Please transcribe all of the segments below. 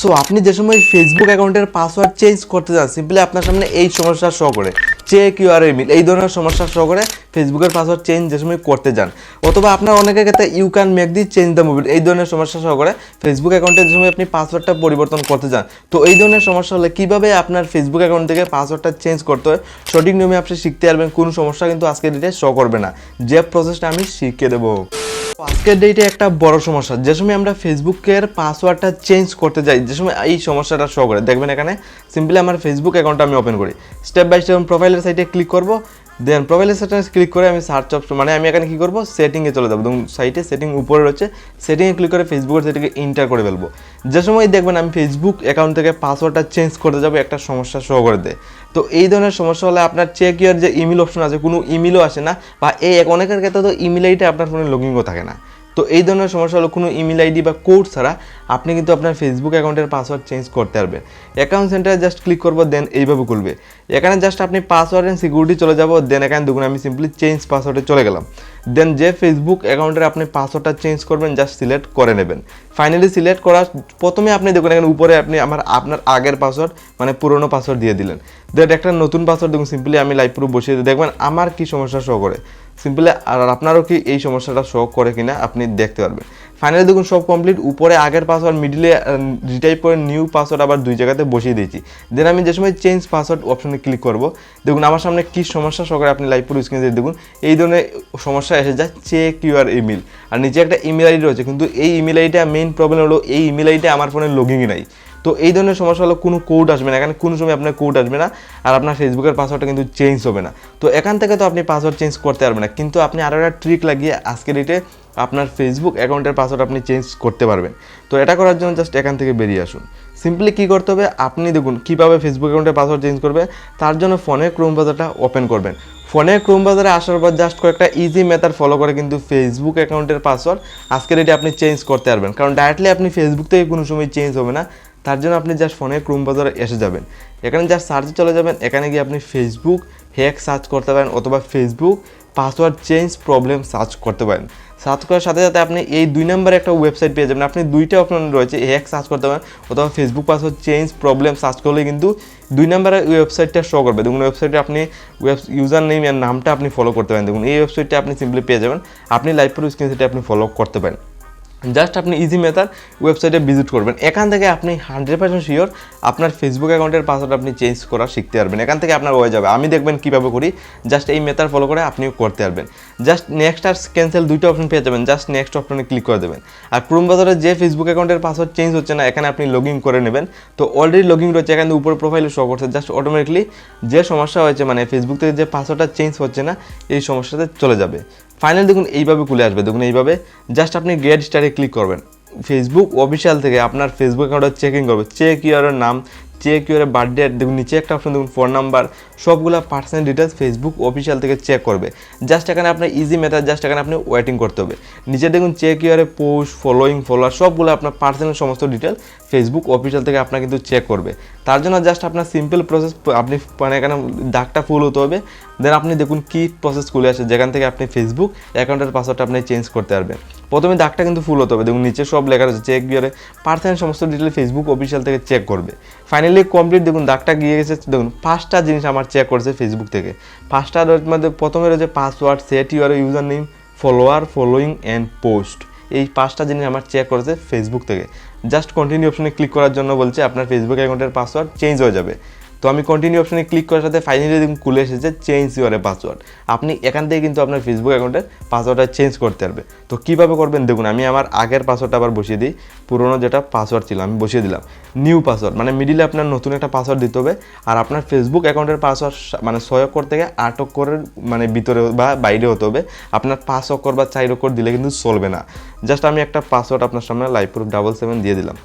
So আপনি যে সময় ফেসবুক অ্যাকাউন্টের পাসওয়ার্ড চেঞ্জ করতে যান সিম্পলি আপনার সামনে এই সমস্যা শো করে। চেক ইউআর ইমেল এই ধরনের সমস্যা শো করে। ফেসবুকের পাসওয়ার্ড চেঞ্জ যে সময় করতে যান, অথবা আপনার অনেকের ক্ষেত্রে you can make the change the mobile এই ধরনের সমস্যা শো করে ফেসবুক অ্যাকাউন্টে যে সময় আপনি পাসওয়ার্ডটা পরিবর্তন করতে যান, তো এই ধরনের সমস্যা হলে কীভাবে আপনার ফেসবুক অ্যাকাউন্ট থেকে পাসওয়ার্ডটা চেঞ্জ করতে হয়, সঠিক নিয়মে আপনি শিখতে পারবেন, কোনো সমস্যা কিন্তু আজকে ডেটে শো করবে না। যে প্রসেসটা আমি শিখিয়ে দেবো। আজকের ডেটে একটা বড় সমস্যা, যে সময় আমরা ফেসবুকের পাসওয়ার্ডটা চেঞ্জ করতে যাই, যে সময় এই সমস্যাটা শো করে, দেখবেন এখানে সিম্পলি আমার ফেসবুক অ্যাকাউন্টটা আমি ওপেন করি। স্টেপ বাই স্টেপ প্রোফাইলের সাইটে ক্লিক করব দেন প্রোফাইলের সেটিংস ক্লিক করে আমি সার্চ অপশন মানে আমি এখানে কী করব? সেটিংয়ে চলে যাব। সাইটে সেটিং উপরে রয়েছে। সেটিংয়ে ক্লিক করে ফেসবুকের সেটিকে ইন্টার করে ফেলব। যে সময় দেখবেন আমি ফেসবুক অ্যাকাউন্ট থেকে পাসওয়ার্ডটা চেঞ্জ করতে যাব, একটা সমস্যা শো করে দেয়। তো এই ধরনের সমস্যা হলে আপনার চেক ইয়ার যে ইমেল অপশন আছে, কোনো ইমেলও আসে না। বা এই অনেকের ক্ষেত্রে তো ইমেল আইডি আপনার ফোনে লগিংও থাকে না। তো এই ধরনের সমস্যা হলো কোনো ইমেল আইডি বা কোড ছাড়া আপনি কিন্তু আপনার ফেসবুক অ্যাকাউন্টের পাসওয়ার্ড চেঞ্জ করতে পারবেন। অ্যাকাউন্ট সেন্টারে জাস্ট ক্লিক করব দেন এইভাবে খুলবে। এখানে জাস্ট আপনি পাসওয়ার্ড অ্যান্ড সিকিউরিটি চলে যাব দেন এখানে দেখুন আমি সিম্পলি চেঞ্জ পাসওয়ার্ডে চলে গেলাম। দেন যে ফেসবুক অ্যাকাউন্টের আপনি পাসওয়ার্ডটা চেঞ্জ করবেন জাস্ট সিলেক্ট করে নেবেন। ফাইনালি সিলেক্ট করার প্রথমে আপনি দেখুন এখানে উপরে আপনি আমার, আপনার আগের পাসওয়ার্ড মানে পুরনো পাসওয়ার্ড দিয়ে দিলেন। দেন একটা নতুন পাসওয়ার্ড দেখুন সিম্পলি আমি লাইভ প্রুফ বসিয়ে দিই। দেখবেন আমার কি সমস্যা শো করে? সিম্পলি আর আপনারও কি এই সমস্যাটা শো করে কিনা আপনি দেখতে পারবেন। ফাইনালি দেখুন, সব কমপ্লিট উপরে আগের পাসওয়ার্ড মিডিলে রিটাইপ করে নিউ পাসওয়ার্ড আবার দুই জায়গাতে বসিয়ে দিয়েছি। দেন আমি যে সময় চেঞ্জ পাসওয়ার্ড অপশনে ক্লিক করব, দেখুন আমার সামনে কী সমস্যা সহকারে আপনি লাইভ পুরো স্ক্রিনে দেখুন, এই ধরনের সমস্যা এসে যায় চেক ইউর ইমেল আর নিচে একটা ইমেল আইডি রয়েছে, কিন্তু এই ইমেল আইডিটা মেইন প্রবলেম হলো, এই ইমেল আইডিটা আমার ফোনে লগিংই নাই। তো এই ধরনের সমস্যা হলো কোনো কোড আসবে না এখানে কোনো সময় আপনার কোড আসবে না, আর আপনার ফেসবুকের পাসওয়ার্ডটা কিন্তু চেঞ্জ হবে না। তো এখান থেকে তো আপনি পাসওয়ার্ড চেঞ্জ করতে পারবেন না, কিন্তু আপনি আরও একটা ট্রিক লাগিয়ে আজকের ডেটে আপনার ফেসবুক অ্যাকাউন্টের পাসওয়ার্ড আপনি চেঞ্জ করতে পারবেন। তো এটা করার জন্য জাস্ট এখান থেকে বেরিয়ে আসুন। সিম্পলি কী করতে হবে? আপনি দেখুন, কীভাবে ফেসবুক অ্যাকাউন্টের পাসওয়ার্ড চেঞ্জ করবে, তার জন্য ফোনে ক্রোম ব্রাউজারটা ওপেন করবেন। ফোনে ক্রোম ব্রাউজারে আসার পর জাস্ট কয়েকটা ইজি মেথড ফলো করে কিন্তু ফেসবুক অ্যাকাউন্টের পাসওয়ার্ড আজকের ডেটে আপনি চেঞ্জ করতে পারবেন। কারণ ডাইরেক্টলি আপনি ফেসবুক থেকে কোনো সময় চেঞ্জ হবে না, তার জন্য আপনি জাস্ট ফোনে ক্রোম ব্রাউজারে এসে যাবেন। এখানে জাস্ট সার্চে চলে যাবেন, এখানে গিয়ে আপনি ফেসবুক হ্যাক সার্চ করতে পারেন অথবা Facebook password change problem search করতে পারেন। সার্চ করার সাথে সাথে আপনি এই দুই নম্বরে একটা ওয়েবসাইট পেয়ে যাবেন। আপনি দুইটা অপশন রয়েছে এক সার্চ করতে পারেন, অথবা Facebook password change problem search করলে কিন্তু দুই নম্বরে ওয়েবসাইটটা শো করবে। দেখুন ওয়েবসাইটে আপনি ওয়েব ইউজার নেম আর নামটা আপনি ফলো করতে পারেন। দেখুন, এই ওয়েবসাইটটা আপনি সিম্পলি পেয়ে যাবেন। আপনি লাইভ প্রো স্ক্রিন আপনি ফলো করতে পারেন। জাস্ট আপনি ইজি মেথড ওয়েবসাইটে ভিজিট করবেন। এখান থেকে আপনি হান্ড্রেড পার্সেন্ট শিওর আপনার ফেসবুক অ্যাকাউন্টের পাসওয়ার্ড আপনি চেঞ্জ করা শিখতে পারবেন। এখান থেকে আপনার হয়ে যাবে। আমি দেখবেন কীভাবে করি জাস্ট এই মেথার ফলো করে আপনিও করতে পারবেন। জাস্ট নেক্সট আর ক্যান্সেল দুইটা অপশন পেয়ে যাবেন। জাস্ট নেক্সট অপশনে ক্লিক করে দেবেন। আর ক্রোম বাজারে যে ফেসবুক অ্যাকাউন্টের পাসওয়ার্ড চেঞ্জ হচ্ছে না, এখানে আপনি লগ ইন করে নেবেন। তো অলরেডি লগ ইন রয়েছে, এখানে উপরে প্রোফাইলে শো করছে। জাস্ট অটোমেটিকলি যে সমস্যা হয়েছে মানে ফেসবুক থেকে যে পাসওয়ার্ডটা চেঞ্জ হচ্ছে না, এই সমস্যাতে চলে যাবে। ফাইনাল দেখুন, এইভাবে খুলে আসবে। দেখুন, এইভাবে জাস্ট আপনি গেট স্টারে ক্লিক করবেন। ফেসবুক অফিসিয়াল থেকে আপনার ফেসবুক অ্যাকাউন্টটা চেকিং করবে। চেক ইউরের নাম চেক ইউরের বার্থডে দেখুন, নিচে একটা অপশন দেখুন ফোন নাম্বার সবগুলো পার্সোনাল ডিটেলস ফেসবুক অফিসিয়াল থেকে চেক করবে। জাস্ট এখানে আপনার ইজি মেথড জাস্ট এখানে আপনি ওয়েটিং করতে হবে। নিচে দেখুন check your post following follower সবগুলো আপনার পার্সোনাল সমস্ত ডিটেল ফেসবুক অফিসিয়াল থেকে আপনার কিন্তু চেক করবে। তার জন্য জাস্ট আপনার সিম্পল প্রসেস আপনি মানে এখানে দাগটা ফুল হতে হবে। দেন আপনি দেখুন, কি প্রসেস খুলে আসে, যেখান থেকে আপনি ফেসবুক অ্যাকাউন্টের পাসওয়ার্ডটা আপনি চেঞ্জ করতে পারবেন। প্রথমে দাগটা কিন্তু ফুল হতে হবে। দেখুন, নিচে সব লেখা রয়েছে চেক গিয়ে পার্সোনাল সমস্ত ডিটেল ফেসবুক অফিসিয়াল থেকে চেক করবে। ফাইনালি কমপ্লিট দেখুন, দাগটা গিয়ে গেছে, দেখুন, পাঁচটা জিনিস আমার চেক করেছে ফেসবুক থেকে। পাঁচটার মধ্যে প্রথমে রয়েছে password set your username follower following and post এই পাঁচটা জিনিস আমার চেক করেছে ফেসবুক থেকে। জাস্ট কন্টিনিউ অপশনে ক্লিক করার জন্য বলছে, আপনার ফেসবুক অ্যাকাউন্টের পাসওয়ার্ড চেঞ্জ হয়ে যাবে। তো আমি কন্টিনিউ অপশনে ক্লিক করার সাথে ফাইনালি দেখুন খুলে এসেছে চেঞ্জ ইউর পাসওয়ার্ড আপনি এখান থেকে কিন্তু আপনার ফেসবুক অ্যাকাউন্টের পাসওয়ার্ডটা চেঞ্জ করতে পারবে। তো কীভাবে করবেন? দেখুন, আমি আমার আগের পাসওয়ার্ডটা আবার বসিয়ে দিই। পুরোনো যেটা পাসওয়ার্ড ছিল, আমি বসিয়ে দিলাম। নিউ পাসওয়ার্ড মানে মিডিলে আপনার নতুন একটা পাসওয়ার্ড দিতে হবে। আর আপনার ফেসবুক অ্যাকাউন্টের পাসওয়ার্ড মানে ছয় অক্ষর থেকে আট অক্ষরের মানে ভিতরে বা বাইরে হতে হবে। আপনার পাঁচ অক্ষর বা চার অক্ষর দিলে কিন্তু চলবে না। জাস্ট আমি একটা পাসওয়ার্ড আপনার সামনে লাইভ প্রুফ ডাবল সেভেন দিয়ে দিলাম।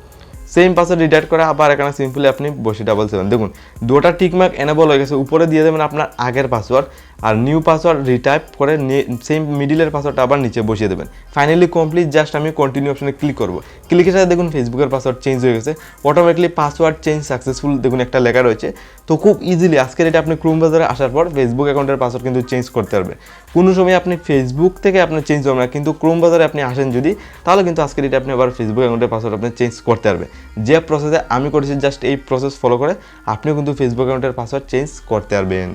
সেম পাসওয়ার্ড রিডাইট করে আবার এখানে সিম্পলি আপনি বসে ডাবল সেভেন দেখুন, দুটা টিকমার্ক এনেবল হয়ে গেছে। উপরে দিয়ে দেবেন আপনার আগের পাসওয়ার্ড আর নিউ পাসওয়ার্ড রিটাইপ করে সেম মিডিলের পাসওয়ার্ডটা আবার নিচে বসিয়ে দেবেন। ফাইনালি কমপ্লিট জাস্ট আমি কন্টিনিউ অপশনে ক্লিক করব। ক্লিকের সাথে দেখুন ফেসবুকের পাসওয়ার্ড চেঞ্জ হয়ে গেছে। অটোমেটিকলি পাসওয়ার্ড চেঞ্জ সাকসেসফুল দেখুন একটা লেখা রয়েছে। তো খুব ইজিলি আজকের এটা আপনি ক্রোম বাজারে আসার পর ফেসবুক অ্যাকাউন্টের পাসওয়ার্ড কিন্তু চেঞ্জ করতে পারবেন কোনো সময় আপনি ফেসবুক থেকে আপনার চেঞ্জ হবে না, কিন্তু ক্রোম বাজারে আপনি আসেন যদি, তাহলে কিন্তু আজকের এটা আপনি আবার ফেসবুক অ্যাকাউন্টের পাসওয়ার্ড আপনি চেঞ্জ করতে পারবেন যে প্রসেসে আমি করেছি জাস্ট এই প্রসেস ফলো করে, আপনিও কিন্তু ফেসবুক অ্যাকাউন্টের পাসওয়ার্ড চেঞ্জ করতে পারবেন।